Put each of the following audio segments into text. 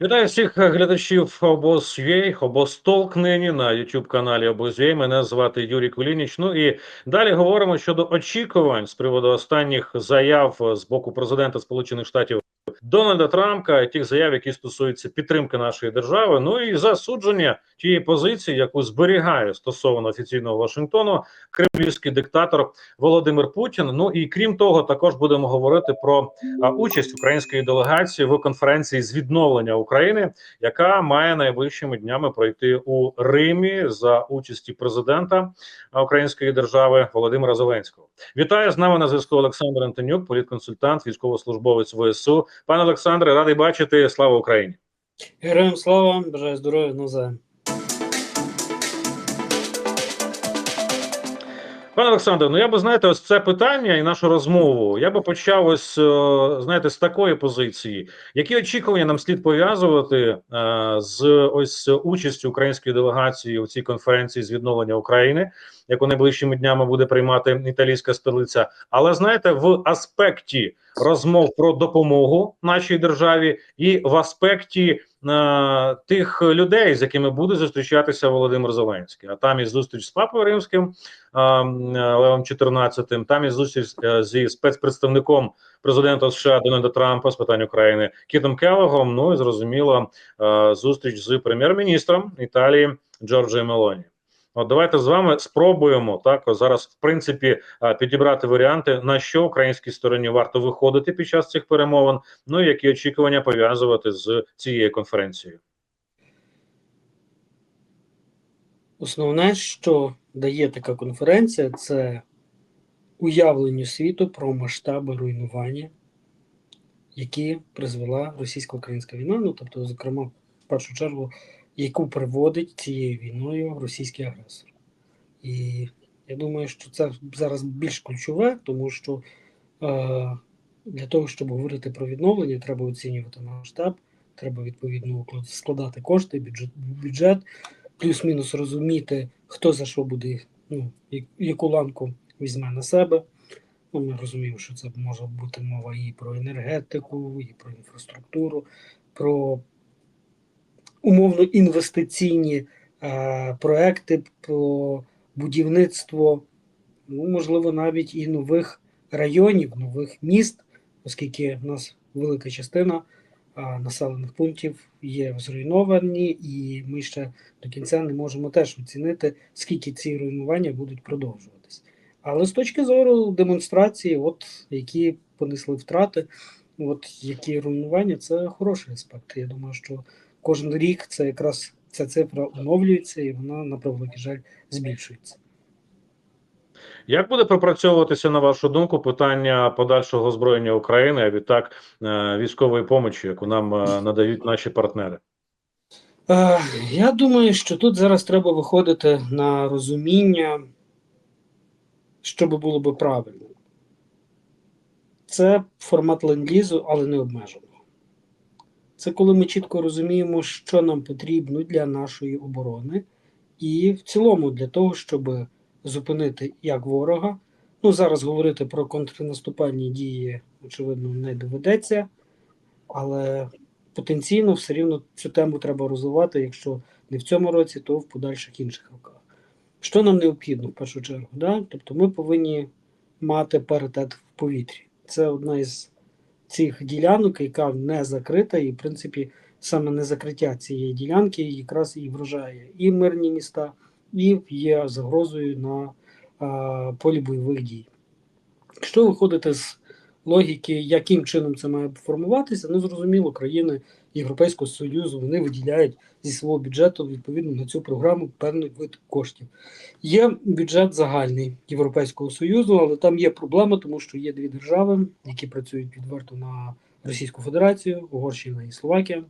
Вітаю всіх глядачів обоз.ua, обоз.толк нині на youtube каналі обоз.ua. Мене звати Юрій Кулініч. Ну і далі говоримо щодо очікувань з приводу останніх заяв з боку президента Сполучених Штатів Дональда Трампа, тих заяв, які стосуються підтримки нашої держави. Ну і засудження тієї позиції, яку зберігає стосовно офіційного Вашингтону кремлівський диктатор Володимир Путін. Ну і крім того, також будемо говорити про участь української делегації в конференції з відновлення України, яка має найближчими днями пройти у Римі за участі президента Української держави Володимира Зеленського. Вітаю з нами на зв'язку Олександр Антонюк, політконсультант, військовослужбовець ВСУ. Пане Олександре, радий бачити. Слава Україні! Героям слава, бажаю здоров'я навзаєм. Пане Олександре, ну я би знаєте, ось це питання і нашу розмову. Я би почав ось е, знаєте, з такої позиції. Які очікування нам слід пов'язувати е, з ось участю української делегації у цій конференції з відновлення України, яку найближчими днями буде приймати італійська столиця? Але знаєте, в аспекті розмов про допомогу нашій державі, і в аспекті е, тих людей, з якими буде зустрічатися Володимир Зеленський. А там і зустріч з папою римським е, Левом 14, там і зустріч е, зі спецпредставником президента США Дональда Трампа з питань України Кітом Келлогом. Ну і зрозуміло, е, зустріч з прем'єр-міністром Італії Джорджією Мелоні. От давайте з вами спробуємо так зараз, в принципі, е, підібрати варіанти, на що українській стороні варто виходити під час цих перемовин. Ну і які очікування пов'язувати з цією конференцією. Основне, що дає така конференція, це уявлення світу про масштаби руйнування, які призвела російсько-українська війна. Ну тобто, зокрема, в першу чергу, яку приводить цією війною російський агресор. І я думаю, що це зараз більш ключове, тому що е, для того, щоб говорити про відновлення, треба оцінювати масштаб, треба відповідно складати кошти, бюджет, бюджет плюс-мінус розуміти, хто за що буде, ну, яку ланку візьме на себе. Ну, ми розуміємо, що це може бути мова і про енергетику, і про інфраструктуру, про умовно інвестиційні е, проекти, про будівництво, ну, можливо, навіть і нових районів, нових міст, оскільки в нас велика частина а, населених пунктів є зруйновані, і ми ще до кінця не можемо теж оцінити, скільки ці руйнування будуть продовжуватись. Але з точки зору демонстрації, от які понесли втрати, от які руйнування, це хороший аспект. Я думаю, що кожен рік це якраз ця цифра оновлюється і вона на превеликий жаль збільшується. Як буде пропрацьовуватися на вашу думку питання подальшого озброєння України, а відтак е, військової помочі, яку нам е, надають наші партнери? Е, Я думаю, що тут зараз треба виходити на розуміння, що би було би правильно. Це формат ленд-лізу, але не обмеженого. Це коли ми чітко розуміємо, що нам потрібно для нашої оборони, і в цілому для того, щоб зупинити як ворога. Ну, зараз говорити про контрнаступальні дії, очевидно, не доведеться, але потенційно все рівно цю тему треба розвивати, якщо не в цьому році, то в подальших інших роках. Що нам необхідно в першу чергу? Да? Тобто ми повинні мати паритет в повітрі. Це одна із цих ділянок, яка не закрита, і, в принципі, саме незакриття цієї ділянки якраз і вражає і мирні міста, і є загрозою на полі бойових дій. Якщо виходити з логіки, яким чином це має формуватися, ну зрозуміло, країни Європейського Союзу вони виділяють зі свого бюджету відповідно на цю програму певний вид коштів. Є бюджет загальний Європейського Союзу, але там є проблема, тому що є дві держави, які працюють відверто на Російську Федерацію, Угорщина і Словакія.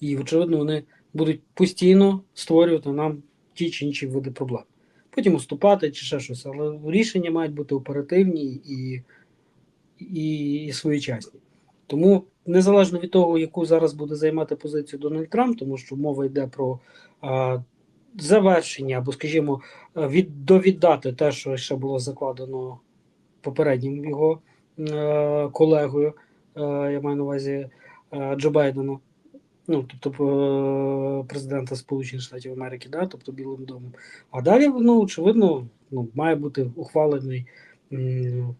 І, очевидно, вони будуть постійно створювати нам ті чи інші види проблем. Потім уступати чи ще щось, але рішення мають бути оперативні і, і, і своєчасні. Тому незалежно від того, яку зараз буде займати позицію Дональд Трамп, тому що мова йде про а, завершення або, скажімо, від, довіддати те, що ще було закладено попереднім його е, колегою, е, я маю на увазі е, Джо Байдена, Ну, тобто е, президента Сполучених Штатів Америки, да, тобто Білим домом. А далі, ну, очевидно, ну, має бути ухвалений м,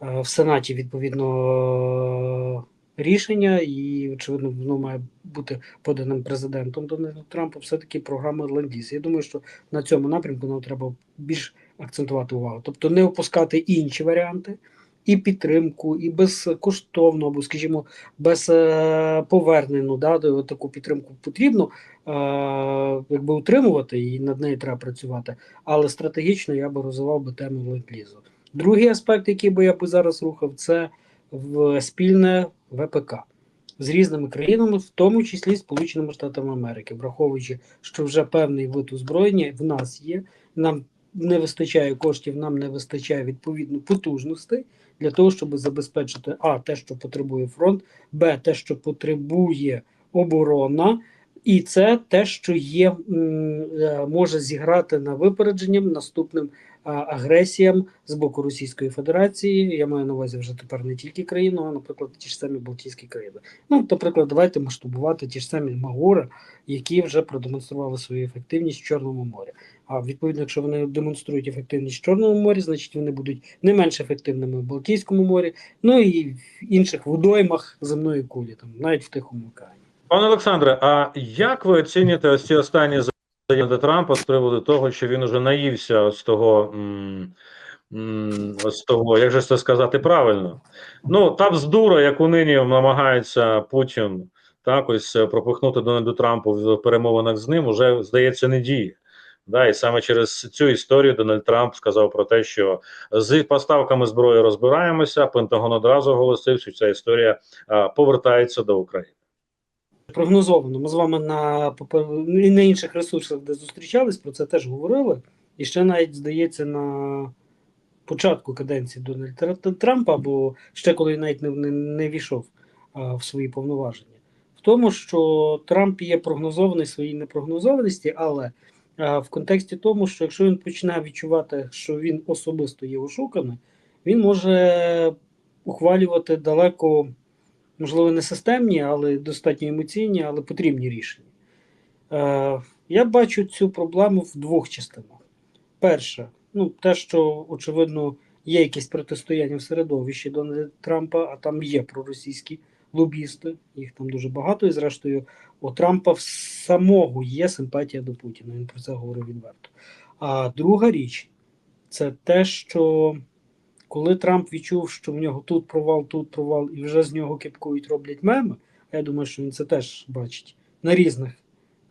в Сенаті відповідно е, рішення, і, очевидно, воно має бути поданим президентом Дональда Трампа. Все-таки програма ленд-ліз. Я думаю, що на цьому напрямку нам треба більш акцентувати увагу. Тобто не опускати інші варіанти, і підтримку, і безкоштовно, або, скажімо, без е, повернену да, таку підтримку потрібно е, якби утримувати і над нею треба працювати. Але стратегічно я би розвивав би тему ленд-лізу. Другий аспект, який би я би зараз рухав, це в спільне ВПК з різними країнами, в тому числі Сполученими Штатами Америки, враховуючи, що вже певний вид озброєння в нас є. Нам не вистачає коштів, нам не вистачає відповідно потужностей для того, щоб забезпечити а те, що потребує фронт, б те, що потребує оборона, і це те, що є е, може зіграти на випередженням наступним агресіям з боку Російської Федерації. Я маю на увазі вже тепер не тільки країну, а наприклад, ті ж самі Балтійські країни. Ну, наприклад, давайте масштабувати ті ж самі Магори, які вже продемонстрували свою ефективність в Чорному морі. А відповідно, якщо вони демонструють ефективність в Чорному морі, значить вони будуть не менш ефективними в Балтійському морі, ну і в інших водоймах земної кулі, там навіть в Тихому океані. Пане Олександре, а як ви оцінюєте ось ці останні заяви Трампа з приводу того, що він уже наївся з того, ось того, як же це сказати правильно? Ну, та бздура, яку нині намагається Путін так ось е, пропихнути Дональду Трампу в перемовинах з ним, уже здається не діє. Да, і саме через цю історію Дональд Трамп сказав про те, що з поставками зброї розбираємося. Пентагон одразу оголосив, що ця історія а, повертається до України. Прогнозовано. Ми з вами на і на інших ресурсах, де зустрічались, про це теж говорили. І ще навіть здається на початку каденції Дональда Трампа, або ще коли він навіть не, не, не війшов а, в свої повноваження. В тому, що Трамп є прогнозований своїй непрогнозованості, але а, в контексті тому, що якщо він починає відчувати, що він особисто є ошуканий, він може ухвалювати далеко можливо, не системні, але достатньо емоційні, але потрібні рішення. Е, я бачу цю проблему в двох частинах. Перше, ну, те, що, очевидно, є якесь протистояння в середовищі Дональда Трампа, а там є проросійські лобісти, їх там дуже багато, і зрештою, у Трампа самого є симпатія до Путіна. Він про це говорив відверто. А друга річ це те, що коли Трамп відчув, що в нього тут провал, тут провал, і вже з нього кипкують, роблять меми. а Я думаю, що він це теж бачить на різних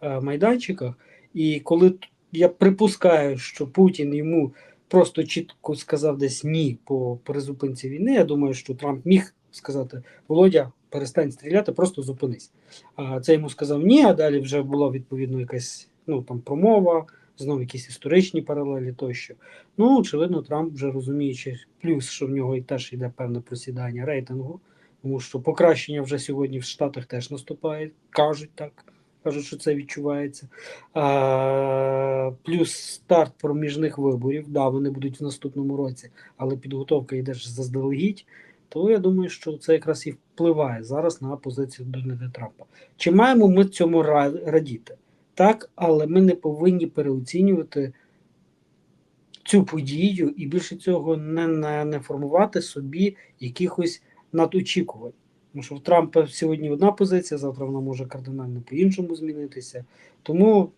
е, майданчиках. І коли я припускаю, що Путін йому просто чітко сказав десь ні по перезупинці війни, я думаю, що Трамп міг сказати: Володя, перестань стріляти, просто зупинись. А це йому сказав ні, а далі вже була відповідно якась ну там промова, знову якісь історичні паралелі тощо. Ну, очевидно, Трамп вже розуміючи, плюс, що в нього і теж йде певне просідання рейтингу, тому що покращення вже сьогодні в Штатах теж наступає, кажуть так, кажуть, що це відчувається. А, плюс старт проміжних виборів, да, вони будуть в наступному році, але підготовка йде ж заздалегідь. То я думаю, що це якраз і впливає зараз на позицію Дональда Трампа. Чи маємо ми цьому ра- радіти? Так, але ми не повинні переоцінювати цю подію і більше цього не, не, не формувати собі якихось надочікувань. Тому що в Трампа сьогодні одна позиція, завтра вона може кардинально по-іншому змінитися. Тому,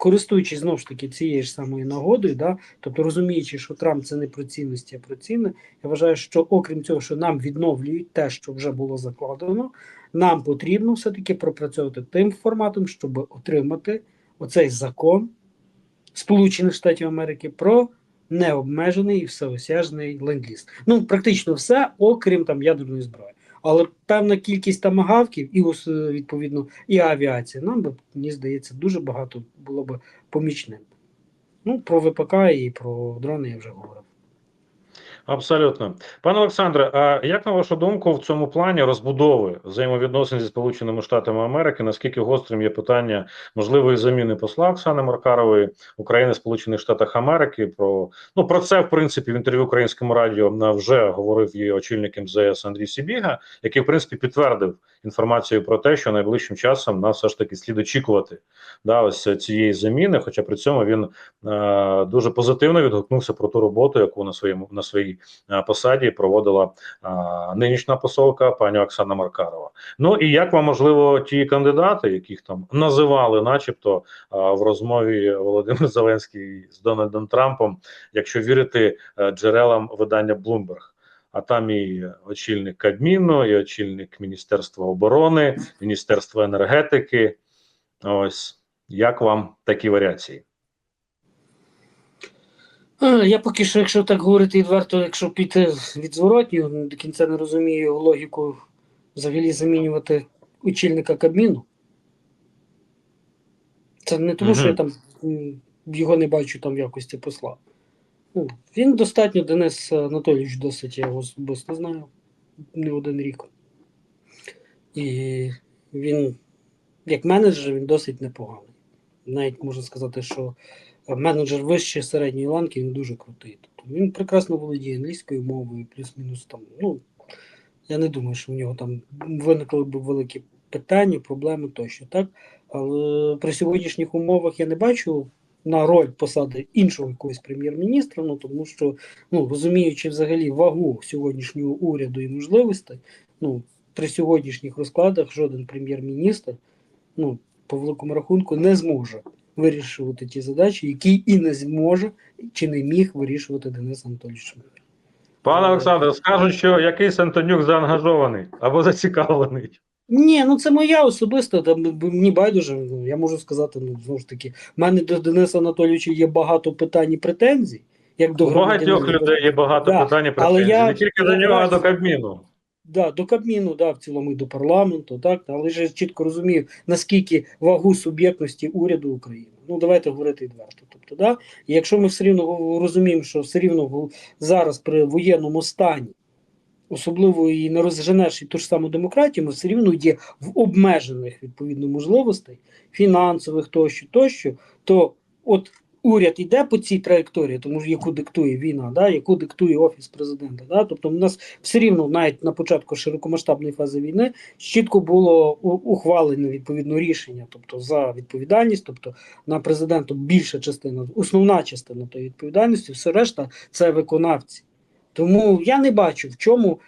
користуючись знову ж таки цією ж самою нагодою, да, тобто розуміючи, що Трамп це не про цінності, а про ціни, я вважаю, що окрім цього, що нам відновлюють те, що вже було закладено, нам потрібно все-таки пропрацьовувати тим форматом, щоб отримати оцей закон Сполучених Штатів Америки про необмежений і всеосяжний ленд-ліз. Ну, практично все, окрім там ядерної зброї. Але певна кількість тамагавків і відповідно і авіація нам би, мені здається, дуже багато було б помічним. Ну, про ВПК і про дрони я вже говорив. Абсолютно, пане Олександре. А як на вашу думку, в цьому плані розбудови взаємовідносин зі Сполученими Штатами Америки? Наскільки гострим є питання можливої заміни посла Оксани Маркарової України Сполучених Штатах Америки? Про ну про це в принципі в інтерв'ю українському радіо на вже говорив її очільник МЗС Андрій Сібіга, який в принципі підтвердив інформацію про те, що найближчим часом нас все ж таки слід очікувати да, ось цієї заміни. Хоча при цьому він е, дуже позитивно відгукнувся про ту роботу, яку на своєму на своїй е, посаді проводила е, нинішня посолка пані Оксана Маркарова. Ну і як вам можливо ті кандидати, яких там називали, начебто е, в розмові Володимир Зеленський з Дональдом Трампом, якщо вірити джерелам видання Bloomberg. А там і очільник Кабміну, і очільник Міністерства оборони, Міністерства енергетики. Ось як вам такі варіації? Е, Я поки що, якщо так говорити відверто, якщо піти від зворотнього, до кінця не розумію логіку взагалі замінювати очільника Кабміну. Це не тому, що я там його не бачу там в якості посла. Ну, він достатньо, Денис Анатолійович досить, я його особисто знаю не один рік. І він, як менеджер, він досить непоганий. Навіть можна сказати, що менеджер вищої середньої ланки він дуже крутий. Тобто він прекрасно володіє англійською мовою, плюс-мінус там. Ну, я не думаю, що в нього там виникли б великі питання, проблеми тощо, так? Але при сьогоднішніх умовах я не бачу на роль посади іншого якогось прем'єр-міністра, ну тому що, ну розуміючи взагалі вагу сьогоднішнього уряду і можливостей, ну при сьогоднішніх розкладах жоден прем'єр-міністр, ну по великому рахунку, не зможе вирішувати ті задачі, які і не зможе чи не міг вирішувати Денис Анатолійович. Шмигаль. Пане Олександре, скажуть, що якийсь Антонюк заангажований або зацікавлений. Ні, ну це моя особиста, там мені байдуже. ну, Я можу сказати, ну знову ж таки, в мене до Дениса Анатолійовича є багато питань і претензій, як до багатьох людей є багато Да, питань і але я Не тільки до нього, а до Кабміну. Да, до Кабміну, да, в цілому і до парламенту, так, але ж чітко розумію, наскільки вагу суб'єктності уряду України. Ну, давайте говорити відверто. Тобто, да, якщо ми все рівно розуміємо, що все рівно зараз при воєнному стані, особливо і не розженеш і ту ж саму демократію, ми все рівно є в обмежених відповідно можливостей, фінансових тощо, тощо, то от уряд іде по цій траєкторії, тому що яку диктує війна, да, яку диктує офіс президента. Да, тобто у нас все рівно навіть на початку широкомасштабної фази війни чітко було у- ухвалено відповідно рішення, тобто за відповідальність, тобто на президенту більша частина, основна частина тої відповідальності, все решта це виконавці. Тому я не бачу, в чому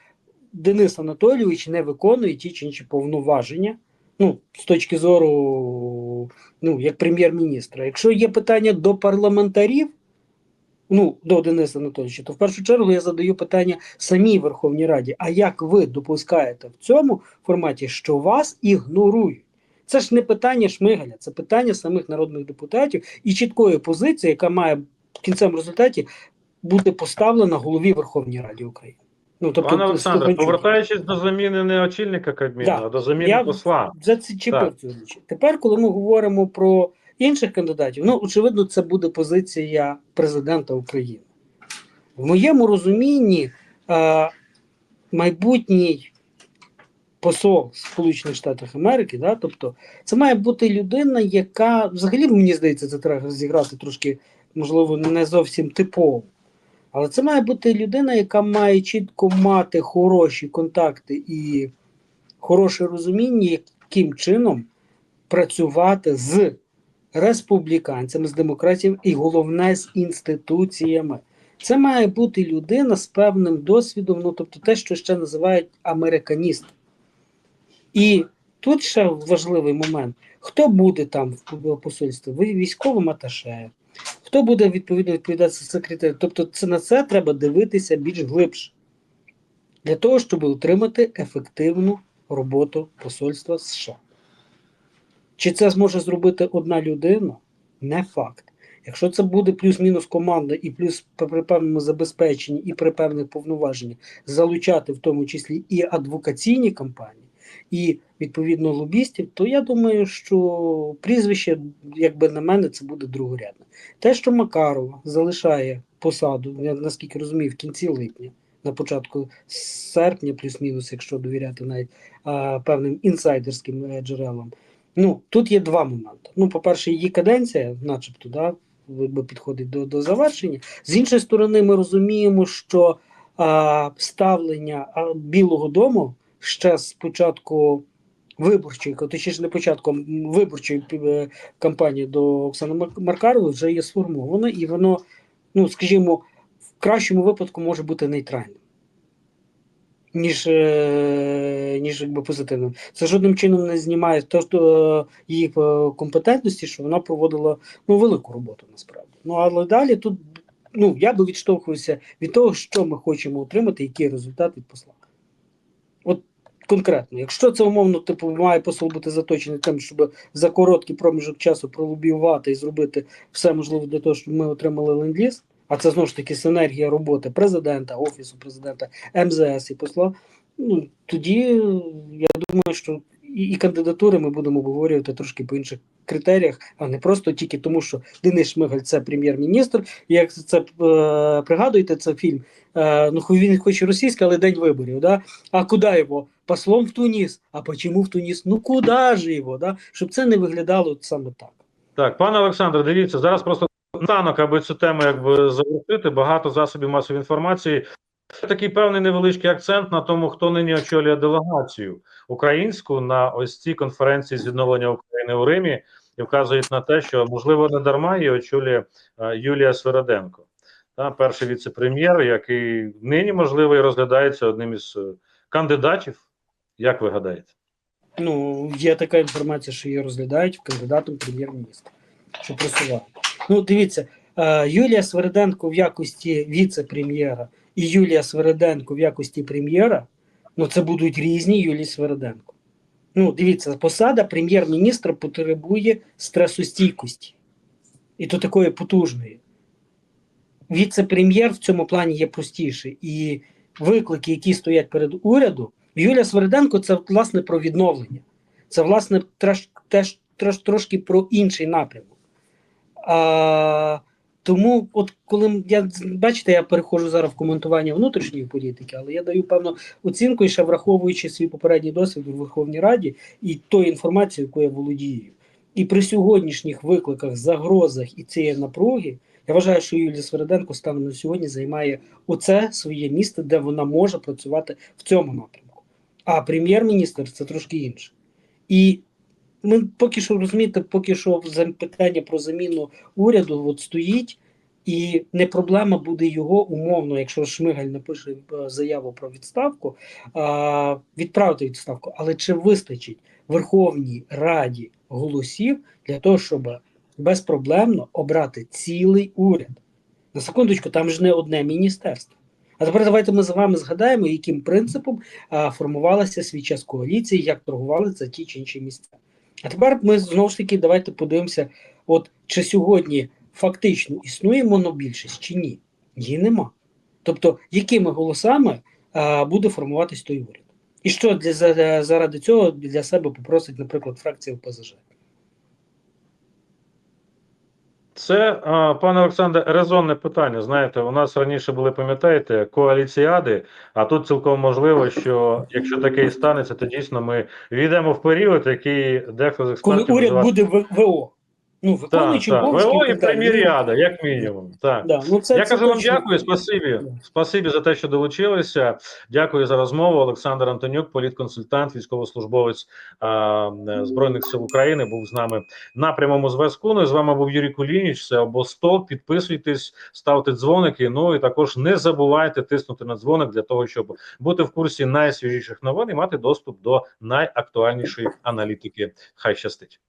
Денис Анатолійович не виконує ті чи інші повноваження. Ну, з точки зору, ну, як прем'єр-міністра. Якщо є питання до парламентарів, ну, до Дениса Анатолійовича, то в першу чергу я задаю питання самій Верховній Раді: а як ви допускаєте в цьому форматі, що вас ігнорують? Це ж не питання Шмигаля, це питання самих народних депутатів і чіткої позиції, яка має в кінцевому результаті бути поставлена голові Верховній Раді України. Ну, тобто, Пане Олександре, повертаючись до заміни не очільника Кабміну, Да. а до заміни Я- посла. зачепив Так. цю річ. Тепер, коли ми говоримо про інших кандидатів, ну очевидно, це буде позиція президента України. В моєму розумінні е, майбутній посол Сполучених Штатів Америки, да, тобто, це має бути людина, яка взагалі мені здається, це треба зіграти трошки, можливо, не зовсім типово. Але це має бути людина, яка має чітко мати хороші контакти і хороше розуміння, яким чином працювати з республіканцями, з демократіями і головне з інституціями. Це має бути людина з певним досвідом, ну тобто те, що ще називають американіст. І тут ще важливий момент: хто буде там в посольстві? Ви військовим аташе, хто буде відповідно відповідати за секретарю? Тобто, це на це треба дивитися більш глибше для того, щоб утримати ефективну роботу посольства США. Чи це зможе зробити одна людина? Не факт. Якщо це буде плюс-мінус команда, і плюс при певному забезпеченні, і при певних повноваженнях залучати в тому числі і адвокаційні кампанії, і відповідно лобістів, то я думаю, що прізвище, якби на мене, це буде другорядне. Те, що Макаров залишає посаду, я наскільки розумію, в кінці липня, на початку серпня, плюс-мінус, якщо довіряти навіть а, певним інсайдерським е, джерелам. Ну, тут є два моменти. Ну, по-перше, її каденція, начебто, да, підходить до, до завершення. З іншої сторони, ми розуміємо, що а, ставлення Білого Дому ще з початку виборчої, точніше не початком виборчої е, кампанії до Оксани Мар- Маркарової вже є сформовано, і воно, ну скажімо, в кращому випадку може бути нейтральним. Ніж, е, ніж якби позитивним. Це жодним чином не знімає те, що е, її компетентності, що вона проводила ну, велику роботу насправді. Ну але далі тут ну, я би відштовхувався від того, що ми хочемо отримати, який результат від посла. Конкретно, якщо це умовно, типу, має посол бути заточений тим, щоб за короткий проміжок часу пролобіювати і зробити все можливе для того, щоб ми отримали ленд-ліз, а це знову ж таки синергія роботи президента, офісу президента, МЗС і посла. Ну тоді я думаю, що і, і кандидатури ми будемо обговорювати трошки по інших критеріях, а не просто тільки тому, що Денис Шмигаль це прем'єр-міністр. Як це е, пригадуєте, це фільм. Е, ну він хоч і російський, але день виборів. Да? А куди його? Послом в Туніс. А чому в Туніс? Ну куди ж його? Да? Щоб це не виглядало саме так. Так, пане Олександре, дивіться, зараз просто танок, аби цю тему якби завершити, багато засобів масової інформації. Такий певний невеличкий акцент на тому, хто нині очолює делегацію українську на ось цій конференції з відновлення України у Римі, і вказують на те, що можливо не дарма її очолює е, Юлія Свереденко, та перший віце-прем'єр, який нині можливо і розглядається одним із е, кандидатів. Як ви гадаєте? Ну, є така інформація, що її розглядають кандидатом прем'єр-міністра, що просувають. Ну, дивіться, е, Юлія Свериденко в якості віце-прем'єра і Юлія Свериденко в якості прем'єра, ну це будуть різні Юлії Свериденко. Ну, дивіться, посада прем'єр-міністра потребує стресостійкості. І то такої потужної. Віце-прем'єр в цьому плані є простіший. І виклики, які стоять перед урядом, Юлія Свериденко це власне про відновлення. Це власне теж трош, трошки про інший напрямок. А, тому, от коли я бачите, я переходжу зараз в коментування внутрішньої політики, але я даю певну оцінку, і ще враховуючи свій попередній досвід у Верховній Раді і ту інформацію, яку я володію. І при сьогоднішніх викликах, загрозах і цієї напруги, я вважаю, що Юлія Свериденко станом на сьогодні займає оце своє місце, де вона може працювати в цьому напрямку. А прем'єр-міністр це трошки інше. І ми поки що розумієте, поки що питання про заміну уряду от стоїть, і не проблема буде його умовно, якщо Шмигаль напише е, заяву про відставку, відправити відставку. Але чи вистачить Верховній Раді голосів для того, щоб безпроблемно обрати цілий уряд? На секундочку, там ж не одне міністерство. А тепер давайте ми з вами згадаємо, яким принципом а, формувалася свій час коаліції, як торгували за ті чи інші місця. А тепер ми знову ж таки давайте подивимося, от чи сьогодні фактично існує монобільшість чи ні? Її нема. Тобто, якими голосами а, буде формуватись той уряд? І що для заради цього для себе попросить, наприклад, фракція ОПЗЖ? Це, пане Олександре, резонне питання. Знаєте, у нас раніше були, пам'ятаєте, коаліціади, а тут цілком можливо, що якщо таке і станеться, то дійсно ми війдемо в період, який дехто з Коли уряд буде ВО. Ну, виконуючи ВО і далі. як мінімум. Так. Да, ну це, Я це кажу вам точно. дякую, спасибі. Да. Спасибі за те, що долучилися. Дякую за розмову. Олександр Антонюк, політконсультант, військовослужбовець а, е, Збройних сил України, був з нами на прямому зв'язку. Ну і з вами був Юрій Кулініч. Це обосток. Підписуйтесь, ставте дзвоники. Ну і також не забувайте тиснути на дзвоник для того, щоб бути в курсі найсвіжіших новин і мати доступ до найактуальнішої аналітики. Хай щастить.